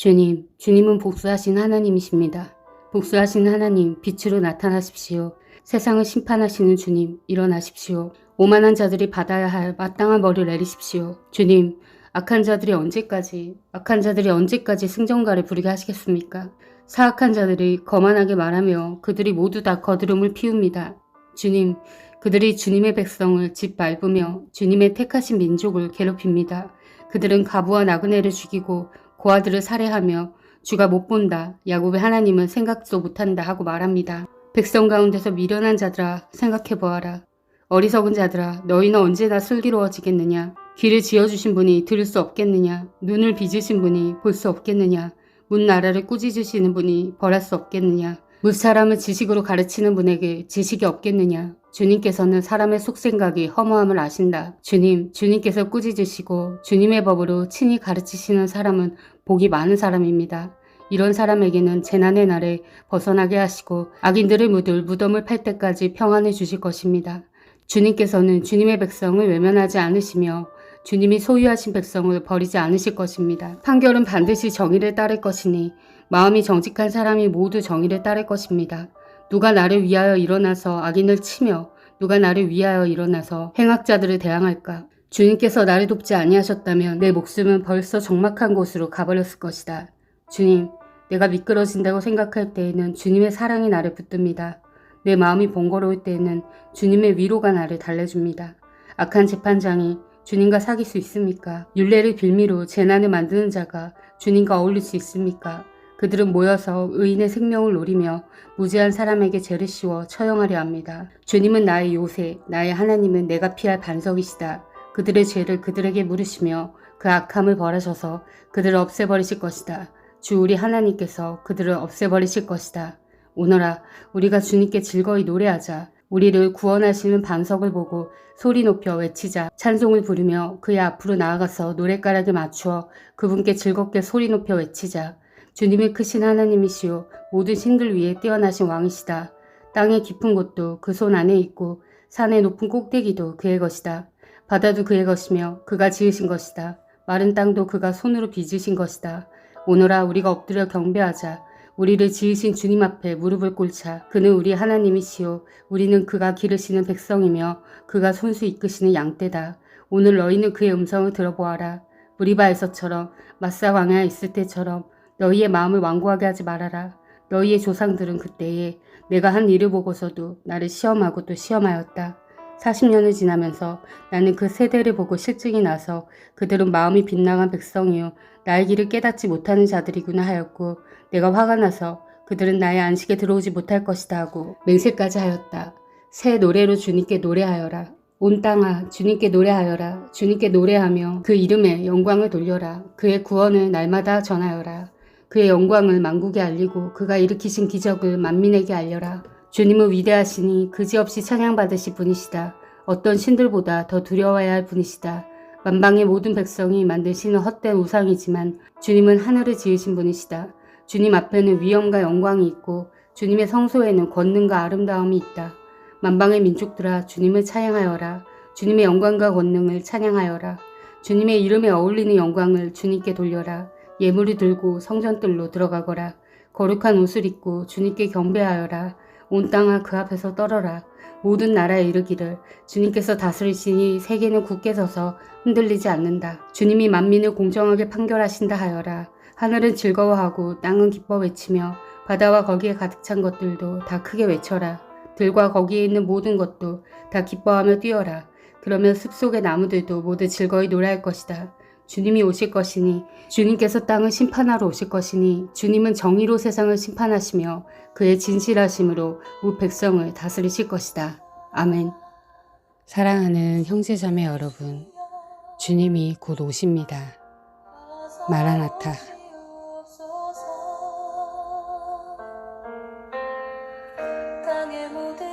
주님, 주님은 복수하신 하나님이십니다. 복수하신 하나님, 빛으로 나타나십시오. 세상을 심판하시는 주님, 일어나십시오. 오만한 자들이 받아야 할 마땅한 벌을 내리십시오. 주님, 악한 자들이 언제까지, 악한 자들이 언제까지 승전가를 부리게 하시겠습니까? 사악한 자들이 거만하게 말하며 그들이 모두 다 거드름을 피웁니다. 주님, 그들이 주님의 백성을 짓밟으며 주님의 택하신 민족을 괴롭힙니다. 그들은 가부와 나그네를 죽이고 고아들을 살해하며 주가 못 본다. 야곱의 하나님은 생각도 못한다 하고 말합니다. 백성 가운데서 미련한 자들아 생각해 보아라. 어리석은 자들아 너희는 언제나 슬기로워지겠느냐. 귀를 지어주신 분이 들을 수 없겠느냐. 눈을 빚으신 분이 볼 수 없겠느냐. 문 나라를 꾸짖으시는 분이 벌할 수 없겠느냐. 무사람을 지식으로 가르치는 분에게 지식이 없겠느냐. 주님께서는 사람의 속생각이 허무함을 아신다. 주님, 주님께서 꾸짖으시고 주님의 법으로 친히 가르치시는 사람은 복이 많은 사람입니다. 이런 사람에게는 재난의 날에 벗어나게 하시고 악인들을 묻을 무덤을 팔 때까지 평안을 주실 것입니다. 주님께서는 주님의 백성을 외면하지 않으시며 주님이 소유하신 백성을 버리지 않으실 것입니다. 판결은 반드시 정의를 따를 것이니 마음이 정직한 사람이 모두 정의를 따를 것입니다. 누가 나를 위하여 일어나서 악인을 치며 누가 나를 위하여 일어나서 행악자들을 대항할까? 주님께서 나를 돕지 아니하셨다면 내 목숨은 벌써 적막한 곳으로 가버렸을 것이다. 주님, 내가 미끄러진다고 생각할 때에는 주님의 사랑이 나를 붙듭니다. 내 마음이 번거로울 때에는 주님의 위로가 나를 달래줍니다. 악한 재판장이 주님과 사귈 수 있습니까? 윤례를 빌미로 재난을 만드는 자가 주님과 어울릴 수 있습니까? 그들은 모여서 의인의 생명을 노리며 무지한 사람에게 죄를 씌워 처형하려 합니다. 주님은 나의 요새, 나의 하나님은 내가 피할 반석이시다. 그들의 죄를 그들에게 물으시며 그 악함을 벌하셔서 그들을 없애버리실 것이다. 주 우리 하나님께서 그들을 없애버리실 것이다. 오너라 우리가 주님께 즐거이 노래하자. 우리를 구원하시는 반석을 보고 소리 높여 외치자. 찬송을 부르며 그의 앞으로 나아가서 노랫가락에 맞추어 그분께 즐겁게 소리 높여 외치자. 주님의 크신 하나님이시오 모든 신들 위에 뛰어나신 왕이시다. 땅의 깊은 곳도 그 손 안에 있고 산의 높은 꼭대기도 그의 것이다. 바다도 그의 것이며 그가 지으신 것이다. 마른 땅도 그가 손으로 빚으신 것이다. 오너라 우리가 엎드려 경배하자. 우리를 지으신 주님 앞에 무릎을 꿇자. 그는 우리 하나님이시오. 우리는 그가 기르시는 백성이며 그가 손수 이끄시는 양떼다. 오늘 너희는 그의 음성을 들어보아라. 무리바에서처럼 마사 광야에 있을 때처럼 너희의 마음을 완고하게 하지 말아라. 너희의 조상들은 그때에 내가 한 일을 보고서도 나를 시험하고 또 시험하였다. 40년을 지나면서 나는 그 세대를 보고 실증이 나서 그들은 마음이 빗나간 백성이요 나의 길을 깨닫지 못하는 자들이구나 하였고 내가 화가 나서 그들은 나의 안식에 들어오지 못할 것이다 하고 맹세까지 하였다. 새 노래로 주님께 노래하여라. 온 땅아 주님께 노래하여라. 주님께 노래하며 그 이름에 영광을 돌려라. 그의 구원을 날마다 전하여라. 그의 영광을 만국에 알리고 그가 일으키신 기적을 만민에게 알려라. 주님은 위대하시니 그지없이 찬양받으실 분이시다. 어떤 신들보다 더 두려워해야 할 분이시다. 만방의 모든 백성이 만드시는 헛된 우상이지만 주님은 하늘을 지으신 분이시다. 주님 앞에는 위엄과 영광이 있고 주님의 성소에는 권능과 아름다움이 있다. 만방의 민족들아 주님을 찬양하여라. 주님의 영광과 권능을 찬양하여라. 주님의 이름에 어울리는 영광을 주님께 돌려라. 예물을 들고 성전들로 들어가거라. 거룩한 옷을 입고 주님께 경배하여라. 온 땅아 그 앞에서 떨어라. 모든 나라에 이르기를 주님께서 다스리시니 세계는 굳게 서서 흔들리지 않는다. 주님이 만민을 공정하게 판결하신다 하여라. 하늘은 즐거워하고 땅은 기뻐 외치며 바다와 거기에 가득 찬 것들도 다 크게 외쳐라. 들과 거기에 있는 모든 것도 다 기뻐하며 뛰어라. 그러면 숲속의 나무들도 모두 즐거이 노래할 것이다. 주님이 오실 것이니 주님께서 땅을 심판하러 오실 것이니 주님은 정의로 세상을 심판하시며 그의 진실하심으로 우 백성을 다스리실 것이다. 아멘. 사랑하는 형제자매 여러분, 주님이 곧 오십니다. 마라나타. 땅의 모든